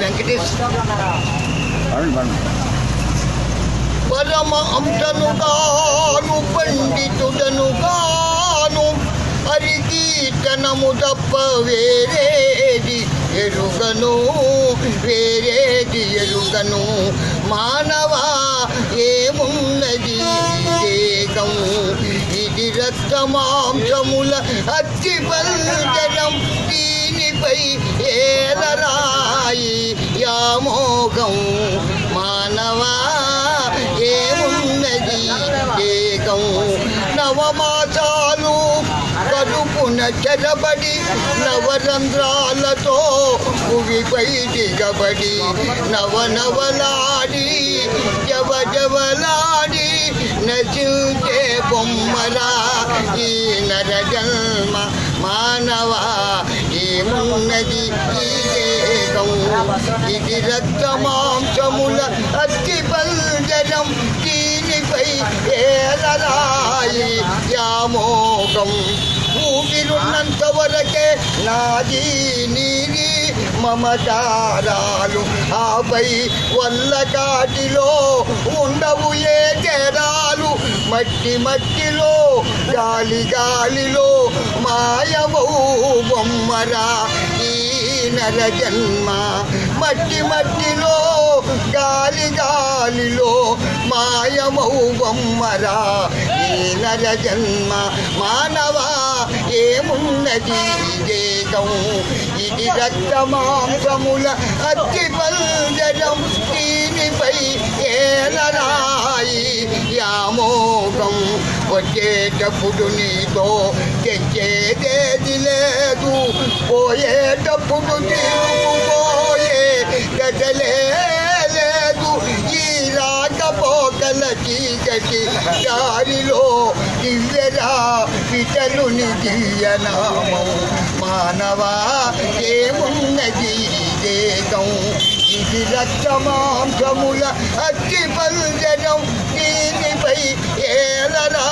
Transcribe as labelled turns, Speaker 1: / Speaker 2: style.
Speaker 1: వెంకటేష్. పరమ అంశనుగాను పండితుడనుగాను హరికీర్తనము తప్ప వేరేది ఎరుగను వేరేది ఎరుగను. మానవా ఏమున్నది దేగం ఇది రక్తమాంసముల అచ్చి పంచడం దీనిపై ఏలరాయి యామోగం మానవా ఏమున్నది ఏకం? నవమాసాలు కడుపున చెరబడి నవరంధ్రాలతో భువిపై దిగబడి నవనవలాడి జవజవలాడి నచించే బొమ్మలా ఈ నర జన్మ మానవా ఏమున్నది ఈ ఇది ఇది రక్తమాంసముల అస్థి పంజరం దీనిపై ఏలరాయి యామోకం ఊపిరున్నంత వరకే నాది నీది మమకారాలు. ఆపై వల్ల కాటిలో ఉండవు ఏ జరాలు. మట్టి మట్టిలో గాలి గాలిలో మాయమౌ బొమ్మరా. నర జన్మ మట్టి మట్టిలో గాలి గాలిలో మాయమౌ బొమ్మరా ఈ నర జన్మ మానవా ఏమున్నది దేగం ఇది రక్తమాంసముల అతి పంజరం దీనిపై ఏలరాయి యామోగం. వచ్చేటప్పుడు నీతో పోయేటప్పుడు తీసుకుపోయే గదలే లేదు. ఈ రాకపోకల చీకటి దారిలో దివ్యరా పితలుని దియ్యనామం మానవా ఏమున్నది దేగం ఇది రక్త మాంసముల అతి పల్జనం దీనిపై ఏలరా